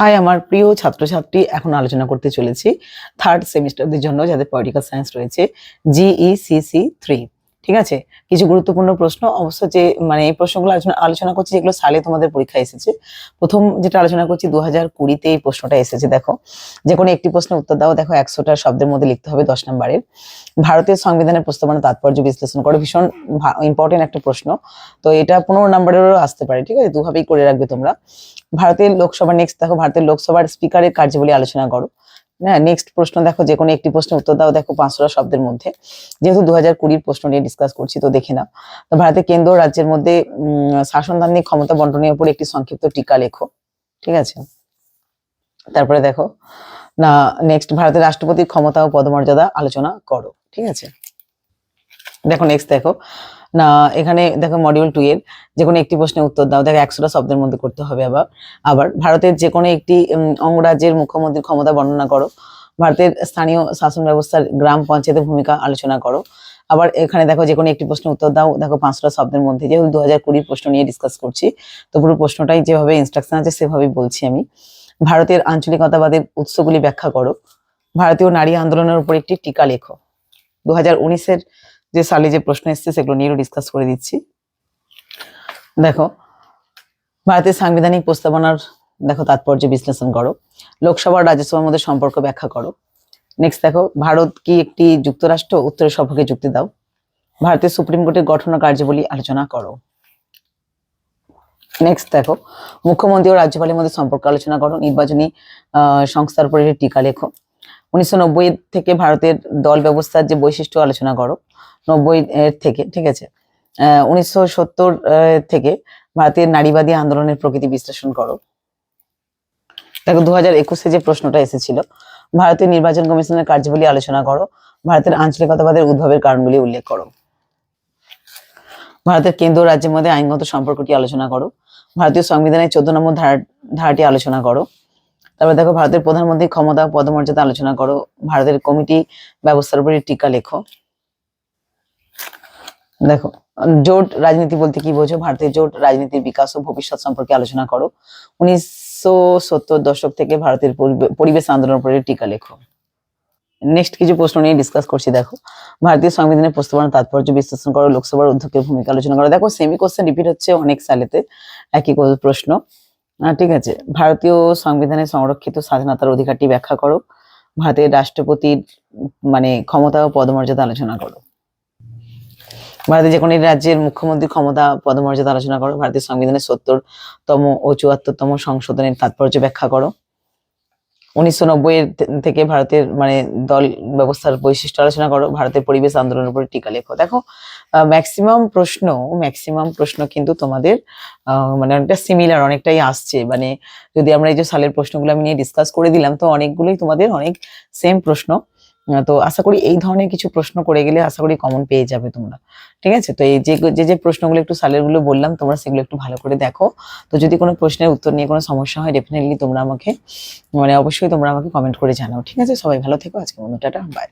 High, আমার প্রিয় ছাত্রছাত্রী, এখন আলোচনা করতে চলেছি থার্ড সেমিস্টারদের জন্য, যাদের পলিটিক্যাল সায়েন্স রয়েছে E জিইসিসি থ্রি ঠিক আছে? কিছু গুরুত্বপূর্ণ প্রশ্ন, অবশ্য যে মানে এই প্রশ্নগুলো আলোচনা আলোচনা করছি, যেগুলো সালে তোমাদের পরীক্ষা এসেছে। প্রথম যেটা আলোচনা করছি দু হাজার কুড়িতে এই প্রশ্নটা এসেছে, দেখো। যে কোনো একটি প্রশ্নের উত্তর দাও, দেখো একশোটা শব্দের মধ্যে লিখতে হবে দশ নম্বরের। ভারতের সংবিধানের প্রস্তাবনা তাৎপর্য বিশ্লেষণ করো, ভীষণ ইম্পর্টেন্ট একটা প্রশ্ন। তো এটা পনেরো নম্বরেরও আসতে পারে, ঠিক আছে? দুভাবেই করে রাখবে তোমরা। ভারতের লোকসভা নেক্সট দেখো, ভারতের লোকসভার স্পিকারের কার্যাবলী আলোচনা করো। হ্যাঁ নেক্সট প্রশ্ন দেখো, যে কোনো একটি প্রশ্নের উত্তর দাও দেখো পাঁচশোটা শব্দের মধ্যে। যেহেতু দু হাজার কুড়ির প্রশ্ন নিয়ে ডিসকাস করছি, তো দেখে নাও। তো ভারতের কেন্দ্র রাজ্যের মধ্যে শাসনতান্ত্রিক ক্ষমতা বন্টনের উপর একটি সংক্ষিপ্ত টিকা লেখো, ঠিক আছে? তারপরে দেখো, না নেক্সট ভারতের রাষ্ট্রপতির ক্ষমতা ও পদমর্যাদা আলোচনা করো, ঠিক আছে? দেখো নেক্সট দেখো। না, এখানে দেখো মডিউল টু এর যে কোনো একটি প্রশ্নের উত্তর দাও। দেখো একশোটা শব্দের মধ্যে করতে হবে আবার। আবার ভারতের যে কোনো একটি অঙ্গরাজ্যের মুখ্যমন্ত্রীর ক্ষমতা বর্ণনা করো। ভারতের স্থানীয় শাসন ব্যবস্থার গ্রাম পঞ্চায়েতের ভূমিকা আলোচনা করো। আবার এখানে দেখো যে কোনো একটি প্রশ্নের উত্তর দাও। দেখো পাঁচটা শব্দের মধ্যে। যেহেতু দু হাজার কুড়ির প্রশ্ন নিয়ে ডিসকাস করছি, তো পুরো প্রশ্নটাই যেভাবে ইনস্ট্রাকশন আছে সেভাবেই বলছি আমি। ভারতের আঞ্চলিকতাবাদের উৎসগুলি ব্যাখ্যা করো। ভারতীয় নারী আন্দোলনের উপর একটি টিকা লেখো। দু হাজার উনিশের যে সালে যে প্রশ্ন এসেছে সেগুলো নিয়েও ডিসকাস করে দিচ্ছি। দেখো, ভারতের সাংবিধানিক প্রস্তাবনার দেখো তাৎপর্য বিশ্লেষণ করো। লোকসভা রাজ্যসভার মধ্যে সম্পর্ক ব্যাখ্যা করো। নেক্সট দেখো, ভারত কি একটি যুক্তরাষ্ট্র? উত্তরের সপক্ষে যুক্তি দাও। ভারতের সুপ্রিম কোর্টের গঠন কার্যাবলী আলোচনা করো। নেক্সট দেখো, মুখ্যমন্ত্রী ও রাজ্যপালের মধ্যে সম্পর্ক আলোচনা করো। নির্বাচনী সংস্থার উপর টিকা লেখো। উনিশশো নব্বই থেকে ভারতের দল ব্যবস্থার যে বৈশিষ্ট্য আলোচনা করো। নব্বই এর থেকে, ঠিক আছে? উনিশশো সত্তর থেকে ভারতের নারীবাদী আন্দোলনের প্রকৃতি বিশ্লেষণ করো। দেখো দু হাজার একুশে যে প্রশ্নটা এসেছিল, ভারতীয় নির্বাচন কমিশনের কার্যাবলী আলোচনা করো, ভারতের আঞ্চলিকতাবাদের উদ্ভবের কারণগুলি উল্লেখ করো। ভারতের কেন্দ্র রাজ্যের মধ্যে আইনগত সম্পর্কটি আলোচনা করো, ভারতীয় সংবিধানের চোদ্দ নম্বর ধারা, ধারাটি আলোচনা করো। তারপর দেখো, ভারতের প্রধানমন্ত্রীর ক্ষমতা পদমর্যাদা আলোচনা করো, ভারতের কমিটি ব্যবস্থার উপরে টিকা লেখো। দেখো, জোট রাজনীতি বলতে কি বোঝো? ভারতের জোট রাজনীতির বিকাশ ও ভবিষ্যৎ সম্পর্কে আলোচনা করো। উনিশশো সত্তর দশক থেকে ভারতের পরিবেশ আন্দোলনের উপরে টিকা লেখো। নেক্সট কিছু প্রশ্ন নিয়ে ডিসকাস করছি, দেখো। ভারতীয় সংবিধানের প্রস্তাবনা তাৎপর্য বিশ্লেষণ করো, লোকসভার অধ্যক্ষের ভূমিকা আলোচনা করো। দেখো সেমি কোশ্চেন রিপিট হচ্ছে অনেক সালেতে, একই প্রশ্ন। ঠিক আছে। ভারতীয় সংবিধানের সংরক্ষিত স্বাধীনতার অধিকারটি ব্যাখ্যা করো। ভারতের রাষ্ট্রপতির মানে ক্ষমতা ও পদমর্যাদা আলোচনা করো। ভারতের যে কোনো রাজ্যের মুখ্যমন্ত্রী ক্ষমতা পদমর্যাদা আলোচনা করো, ভারতের সংবিধানের সত্তর তম ও চুয়াত্তরতম সংশোধনের তাৎপর্য ব্যাখ্যা করো। উনিশশো নব্বই থেকে ভারতের মানে দল ব্যবস্থার বৈশিষ্ট্য আলোচনা করো, ভারতের পরিবেশ আন্দোলনের উপরে টিকা লেখো। দেখো ম্যাক্সিমাম প্রশ্ন ম্যাক্সিমাম প্রশ্ন কিন্তু তোমাদের মানে অনেকটা সিমিলার অনেকটাই আসছে। মানে যদি আমরা এই যে সালের প্রশ্নগুলো আমি নিয়ে ডিসকাস করে দিলাম, তো অনেকগুলোই তোমাদের অনেক সেম প্রশ্ন। তো আশা করি এই ধরনের কিছু প্রশ্ন করে গেলে আশা করি কমন পেয়ে যাবে তোমরা। ঠিক আছে? তো এই যে যে যে প্রশ্নগুলো একটু সালেরগুলো বললাম, তোমরা সেগুলো একটু ভালো করে দেখো। তো যদি কোনো প্রশ্নের উত্তর নিয়ে কোনো সমস্যা হয় ডেফিনেটলি তোমরা আমাকে মানে অবশ্যই তোমরা আমাকে কমেন্ট করে জানাও। ঠিক আছে? সবাই ভালো থেকো। আজকে বন্ধু টাটা বাই